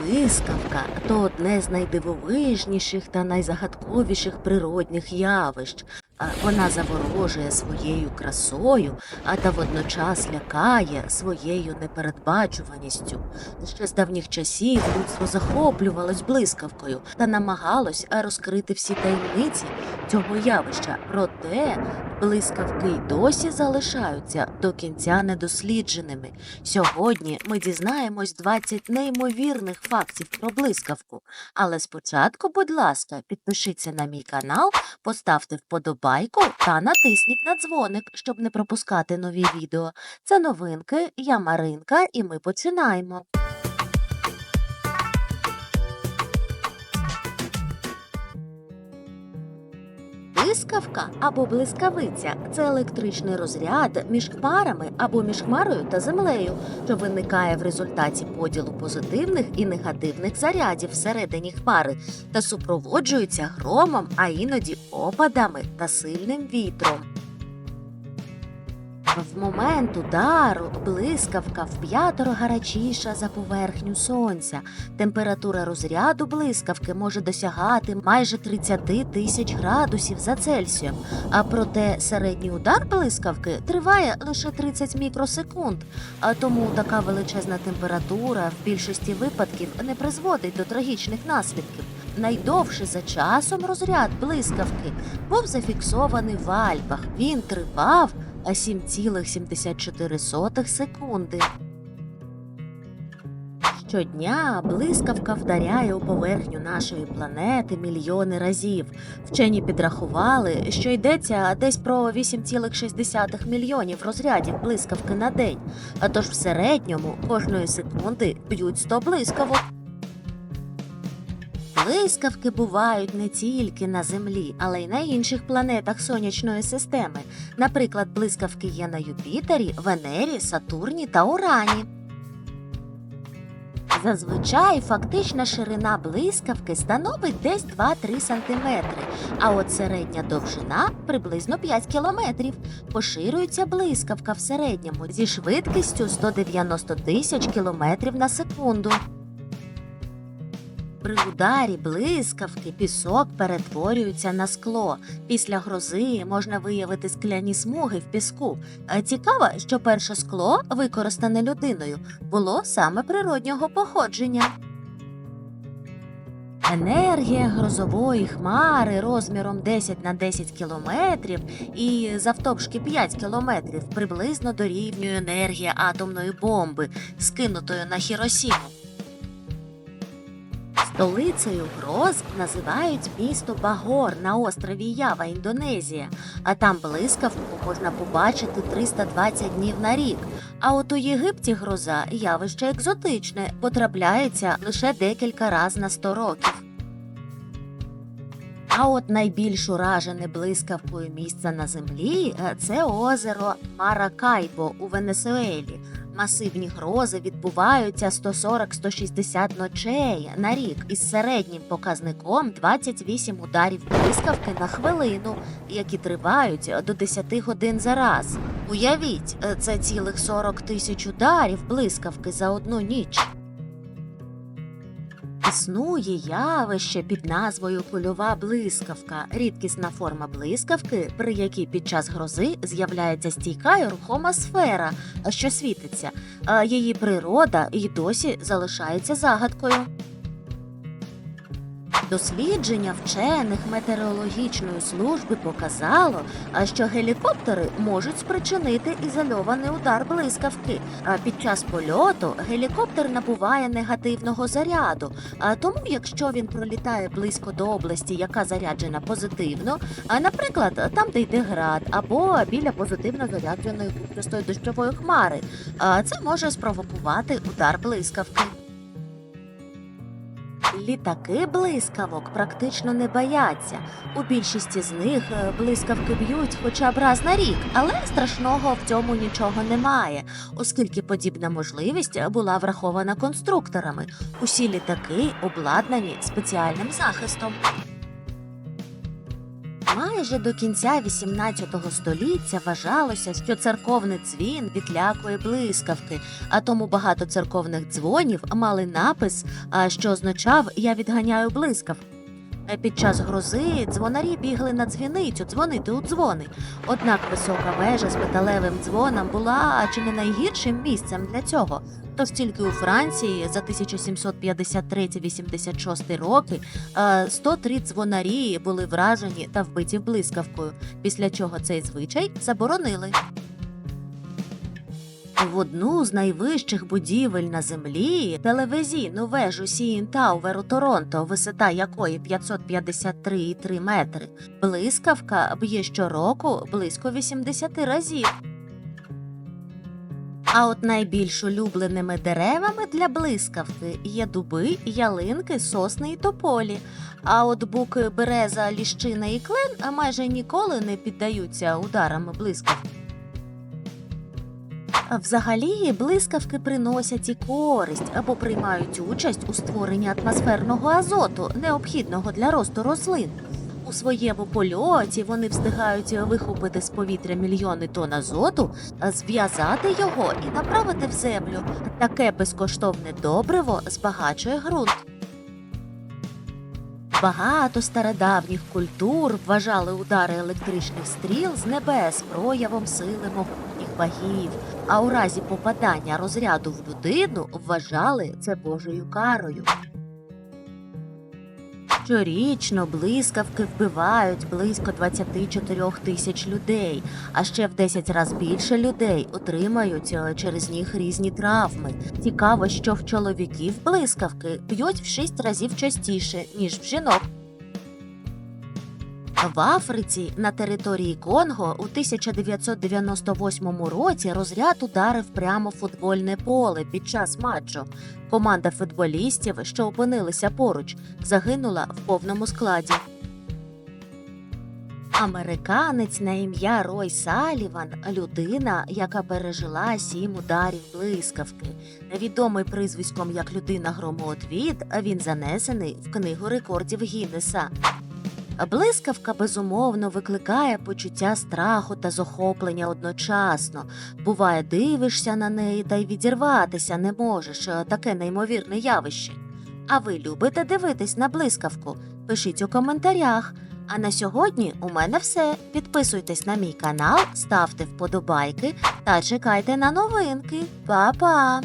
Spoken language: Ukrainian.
Блискавка то одне з найдивовижніших та найзагадковіших природних явищ. Вона заворожує своєю красою, а та водночас лякає своєю непередбачуваністю. Ще з давніх часів людство захоплювалось блискавкою та намагалось розкрити всі таємниці цього явища. Проте блискавки й досі залишаються до кінця недослідженими. Сьогодні ми дізнаємось 20 неймовірних фактів про блискавку. Але спочатку, будь ласка, підпишіться на мій канал, поставте вподобайку та натисніть на дзвоник, щоб не пропускати нові відео. Це новинки, я Маринка, і ми починаємо. Блискавка або блискавиця це електричний розряд між хмарами або між хмарою та землею, що виникає в результаті поділу позитивних і негативних зарядів всередині хмари та супроводжується громом, а іноді опадами та сильним вітром. В момент удару блискавка вп'ятеро гарячіша за поверхню сонця. Температура розряду блискавки може досягати майже 30 тисяч градусів за Цельсієм, а проте середній удар блискавки триває лише 30 мікросекунд. А тому така величезна температура в більшості випадків не призводить до трагічних наслідків. Найдовший за часом розряд блискавки був зафіксований в Альпах. Він тривав 7,74 секунди. Щодня блискавка вдаряє у поверхню нашої планети мільйони разів. Вчені підрахували, що йдеться десь про 8,6 мільйонів розрядів блискавки на день. А тож в середньому кожної секунди б'ють 100 блискавок. Блискавки бувають не тільки на Землі, але й на інших планетах сонячної системи. Наприклад, блискавки є на Юпітері, Венері, Сатурні та Урані. Зазвичай фактична ширина блискавки становить десь 2-3 см, а от середня довжина приблизно 5 км. Поширюється блискавка в середньому зі швидкістю 190 тисяч км на секунду. При ударі блискавки пісок перетворюється на скло. Після грози можна виявити скляні смуги в піску. Цікаво, що перше скло, використане людиною, було саме природнього походження. Енергія грозової хмари розміром 10 на 10 кілометрів і завтовшки 5 кілометрів приблизно дорівнює енергія атомної бомби, скинутої на Хіросіму. Столицею гроз називають місто Багор на острові Ява, Індонезія, а там блискавку можна побачити 320 днів на рік. А от у Єгипті гроза явище екзотичне, потрапляється лише декілька разів на 100 років. А от найбільш уражене блискавкою місце на землі е, це озеро Маракайбо у Венесуелі. Масивні грози відбуваються 140-160 ночей на рік із середнім показником 28 ударів блискавки на хвилину, які тривають до 10 годин за раз. Уявіть, е, це цілих 40 тисяч ударів блискавки за одну ніч. Існує явище під назвою кульова блискавка, рідкісна форма блискавки, при якій під час грози з'являється стійка і рухома сфера, що світиться, а її природа й досі залишається загадкою. Дослідження вчених метеорологічної служби показало, що гелікоптери можуть спричинити ізольований удар блискавки. А під час польоту гелікоптер набуває негативного заряду. А тому, якщо він пролітає близько до області, яка заряджена позитивно, а наприклад, там, де йде град, або біля позитивно зарядженої купчастої дощової хмари, а це може спровокувати удар блискавки. Літаки блискавок практично не бояться. У більшості з них е, блискавки б'ють хоча б раз на рік, але страшного в цьому нічого немає, оскільки подібна можливість була врахована конструкторами. Усі літаки обладнані спеціальним захистом. Майже до кінця XVIII століття вважалося, що церковний дзвін відлякує блискавки, а тому багато церковних дзвонів мали напис, а, що означав Я відганяю блискавку. Е, Під час грози дзвонарі бігли на дзвіницю дзвонити у дзвони. Однак висока вежа з металевим дзвоном була чи не найгіршим місцем для цього. Тож тільки у Франції за 1753-86 роки е, 103 дзвонарі були вражені та вбиті блискавкою, після чого цей звичай заборонили. В одну з найвищих будівель на землі телевізійну вежу Сіїн Тауер у Торонто, висота якої 553,3 метри, блискавка б'є щороку близько 80 разів. А от найбільш улюбленими деревами для блискавки є дуби, ялинки, сосни і тополі. А от буки, береза, ліщина і клен майже ніколи не піддаються ударам блискавки. Взагалі, блискавки приносять і користь або приймають участь у створенні атмосферного азоту, необхідного для росту рослин. У своєму польоті вони встигають вихопити з повітря мільйони тонн азоту, зв'язати його і направити в землю. Таке безкоштовне добриво збагачує ґрунт. Багато стародавніх культур вважали удари електричних стріл з небес проявом сили могутніх богів, а у разі попадання розряду в людину вважали це Божою карою. Щорічно блискавки вбивають близько 24 тисяч людей, а ще в 10 разів більше людей отримають е, через них різні травми. Цікаво, що в чоловіків блискавки б'ють в 6 разів частіше, ніж в жінок. В Африці на території Конго у 1998 році розряд ударив прямо в футбольне поле під час матчу. Команда футболістів, що опинилися поруч, загинула в повному складі. Американець на ім'я Рой Саліван людина, яка пережила сім ударів блискавки. Відомий призвиськом як людина громоотвід, він занесений в книгу рекордів Гіннеса. Блискавка безумовно викликає почуття страху та захоплення одночасно. Буває, дивишся на неї та й відірватися не можеш. е, Таке неймовірне явище. А ви любите дивитись на блискавку? Пишіть у коментарях. А на сьогодні у мене все. Підписуйтесь на мій канал, ставте вподобайки та чекайте на новинки. Па-па!